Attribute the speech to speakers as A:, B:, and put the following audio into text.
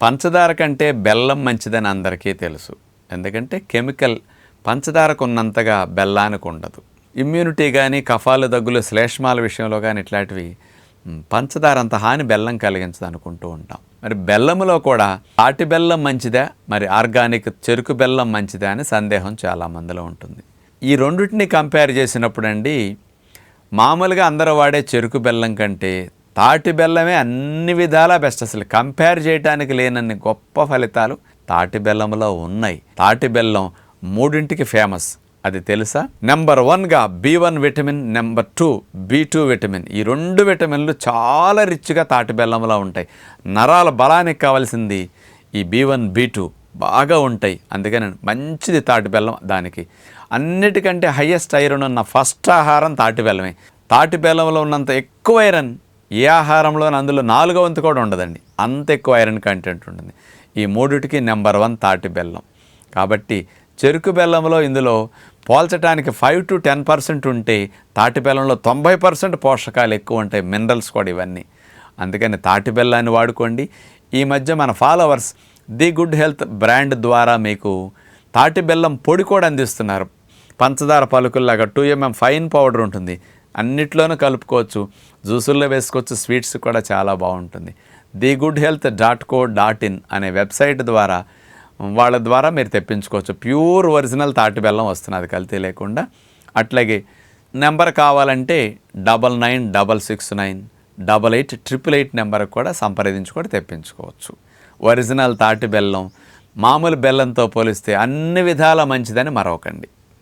A: పంచదార కంటే బెల్లం మంచిదని అందరికీ తెలుసు. ఎందుకంటే కెమికల్ పంచదారకు ఉన్నంతగా బెల్లానికి ఉండదు. ఇమ్యూనిటీ కానీ కఫాలు దగ్గులు శ్లేష్మాల విషయంలో కానీ ఇట్లాంటివి పంచదార అంత హాని బెల్లం కలిగించదు అనుకుంటూ ఉంటాం. మరి బెల్లంలో కూడా ఆటి బెల్లం మంచిదా? మరి ఆర్గానిక్ చెరుకు బెల్లం మంచిదా అని సందేహం చాలా మందిలో ఉంటుంది. ఈ రెండింటిని కంపేర్ చేసినప్పుడు అండి మామూలుగా అందరూ వాడే చెరుకు బెల్లం కంటే తాటి బెల్లమే అన్ని విధాలా బెస్ట్ అసలు. కంపేర్ చేయడానికి లేనన్ని గొప్ప ఫలితాలు తాటి బెల్లంలో ఉన్నాయి. తాటి బెల్లం మూడింటికి ఫేమస్ అది తెలుసా? నెంబర్ వన్గా B one vitamin number two B two vitamin ఈ రెండు విటమిన్లు చాలా రిచ్గా తాటి బెల్లంలో ఉంటాయి. నరాల బలానికి కావాల్సింది ఈ బి వన్ బి టూ బాగా ఉంటాయి. అందుకని మంచిది తాటి బెల్లం దానికి. అన్నిటికంటే హయ్యెస్ట్ ఐరన్ ఉన్న ఫస్ట్ ఆహారం తాటి బెల్లమే. తాటి బెల్లంలో ఉన్నంత ఎక్కువ ఐరన్ ఏ ఆహారంలో అందులో నాలుగో వంతు కూడా ఉండదండి. అంత ఎక్కువ ఐరన్ కంటెంట్ ఉంటుంది. ఈ మూడిటికి నెంబర్ వన్ తాటి బెల్లం. కాబట్టి చెరుకు బెల్లంలో ఇందులో పోల్చడానికి ఫైవ్ టు టెన్ పర్సెంట్ ఉంటే తాటి బెల్లంలో తొంభై పర్సెంట్ పోషకాలు ఎక్కువ ఉంటాయి మినరల్స్ కూడా ఇవన్నీ. అందుకని తాటి బెల్లాన్ని వాడుకోండి. ఈ మధ్య మన followers the good health brand ద్వారా మీకు తాటి బెల్లం పొడి కూడా అందిస్తున్నారు. పంచదార పలుకుల్లాగా టూ ఎంఎం ఫైన్ పౌడర్ ఉంటుంది. అన్నిట్లోనూ కలుపుకోవచ్చు. జ్యూసుల్లో వేసుకోవచ్చు స్వీట్స్ కూడా చాలా బాగుంటుంది. The good health dot co dot in అనే వెబ్సైట్ ద్వారా వాళ్ళ ద్వారా మీరు తెప్పించుకోవచ్చు. ప్యూర్ ఒరిజినల్ తాటి బెల్లం వస్తున్నది కల్తీ లేకుండా. అట్లాగే నెంబర్ కావాలంటే double nine double six nine double eight triple eight number కూడా సంప్రదించి కూడా తెప్పించుకోవచ్చు. ఒరిజినల్ తాటి బెల్లం మామూలు బెల్లంతో పోలిస్తే అన్ని విధాల మంచిదని మరొకండి.